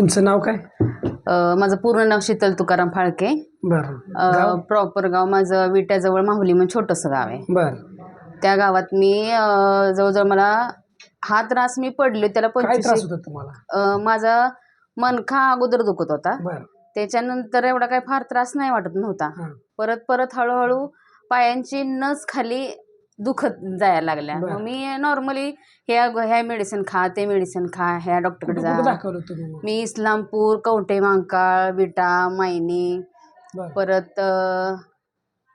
तुमचं नाव काय? अ, माझं पूर्ण नाव शीतल तुकाराम फाळके. बरं. प्रॉपर गाव माझं विट्याजवळ माहुली म्हणून छोटंसं गाव आहे. बरं. त्या गावात मी अ, जवळजवळ मला हा त्रास मी पडले त्याला काय त्रास पंचवीस होतो तुम्हाला? अ, माझा मनखा अगोदर दुखत होता. बरं. त्याच्यानंतर एवढा काही फार त्रास नाही वाटत नव्हता. हां. परत परत हळूहळू पायांची नस खाली दुखत जायला लागल्या. बरं. मग मी नॉर्मली ह्या ह्या मेडिसिन खा ते मेडिसिन खा ह्या डॉक्टरकडे कुठं जा. कुठं दाखवलं तुम्ही मग? मी इस्लामपूर कवठे मांकाळ विटा मायनी बरं. परत अ,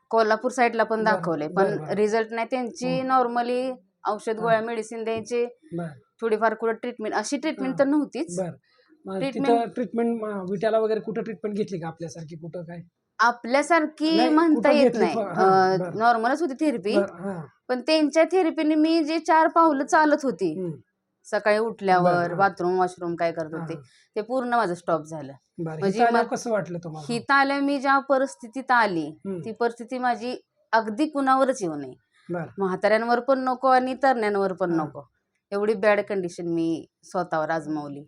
कोल्हापूर साईडला पण बरं, दाखवले. बरं, पण बरं. रिझल्ट नाही त्यांची नॉर्मली औषध गोळ्या मेडिसिन द्यायचे. बरं. थोडीफार कुठं ट्रीटमेंट अशी ट्रीटमेंट. तर नव्हतीच. बरं. मग Treatment- तिथं ट्रीटमेंट विट्याला वगैरे कुठं ट्रीटमेंट घेतली का आपल्यासारखी कुठं काय? आपल्यासारखी नाही, म्हणता कुठं येत घेतली? नाही. हां, बरं. नॉर्मलच होती थेरपी. बरं, हां. पण त्यांच्या थेरपीने मी जे चार पावलं चालत होती. सकाळी उठल्यावर बरं. बाथरूम वॉशरूम काय करत होते हां. ते पूर्ण माझं स्टॉप झालं. बरं म्हणजे आल्यावर मग- कसं वाटलं तुम्हाला? हिथं आल्या मी ज्या परिस्थितीत आली ती परिस्थिती माझी अगदी कुणावरच येऊ नये. बरं. म्हाताऱ्यांवर पण नको आणि तरण्यांवर पण हां. नको. एवढी बॅड कंडिशन मी स्वतःवर आजमावली.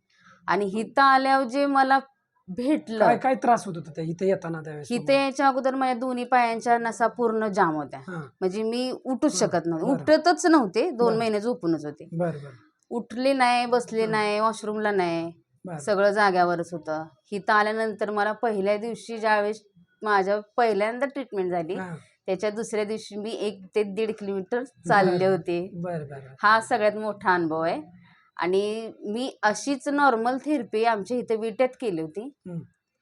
आणि हिथं आल्यावर जे मला भेटलं. काय काय त्रास होत होता त्या इथं येताना त्यावेळेस हिथं यायच्या अगोदर माझ्या दोन्ही पायांच्या नसा पूर्ण जाम होत्या? हां. म्हणजे मी उठूच शकत नव्हते. बरं. उठतच नव्हते. दोन बरं. महिने झोपूनच होते. बरं बरं. उठले नाही बसले हां. नाही वॉशरूमला नाही. बरं. सगळं जाग्यावरच होतं. हिथं आल्यानंतर मला पहिल्या दिवशी ज्यावेळेस माझ्या पहिल्यांदा ट्रीटमेंट झाली हां, त्याच्या दुसऱ्या दिवशी मी एक ते दीड किलोमीटर चालले बरं. होते. बरं बरं. हा सगळ्यात मोठा अनुभव आहे. आणि मी अशीच नॉर्मल थेरपी आमच्या इथे विट्यात केली होती.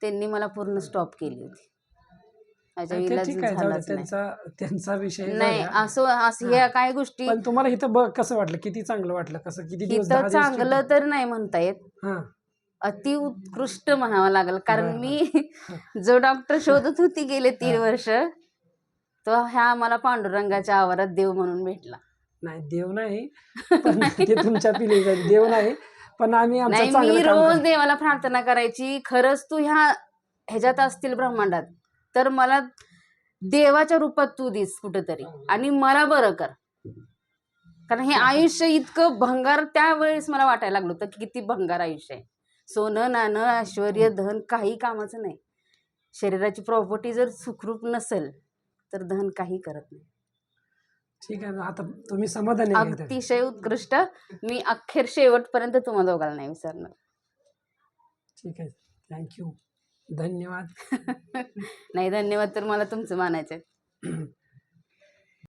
त्यांनी मला पूर्ण स्टॉप केली होती. माझ्या इलाज झालाच नाही. त्यांचा त्यांचा विषय नाही. असं असं ह्या काही गोष्टी पण तुम्हाला इथं बघ कसं वाटलं किती चांगलं वाटलं कसं किती दिवस दहा इथं दिवस चांगलं तर नाही म्हणता येत. हां. अति उत्कृष्ट म्हणावं लागेल कारण बरं, मी जो डॉक्टर शोधत होती गेले तीन हा. वर्ष तो ह्या मला पांडुरंगाच्या आवारात देव म्हणून भेटला. नाही देव नाही. पण ते तुमच्या पिढी देव नाही. पण आम्ही आमचं नाही मी चांगलं काम रोज करतो. देवाला प्रार्थना करायची. खरंच तू ह्या ह्याच्यात असतील ब्रह्मांडात. तर मला देवाच्या रूपात तू दिस कुठेतरी. आणि मला बरं कर. कारण हे आयुष्य इतकं भंगार त्यावेळेस मला वाटायला लागलं होतं की किती भंगार आयुष्य आहे. सोनं नाणं ऐश्वर धन काही कामाचं नाही. शरीराची प्रॉपर्टी जर सुखरूप नसेल तर धन काही करत नाही. ठीक आहे ना, आता तुम्ही समाधानी आहे का इथं? अतिशय उत्कृष्ट. मी अखेर शेवटपर्यंत तुम्हा दोघांना नाही विसरणार. ठीक आहे. थँक्यू धन्यवाद. नाही धन्यवाद तर मला तुमचं मानायचं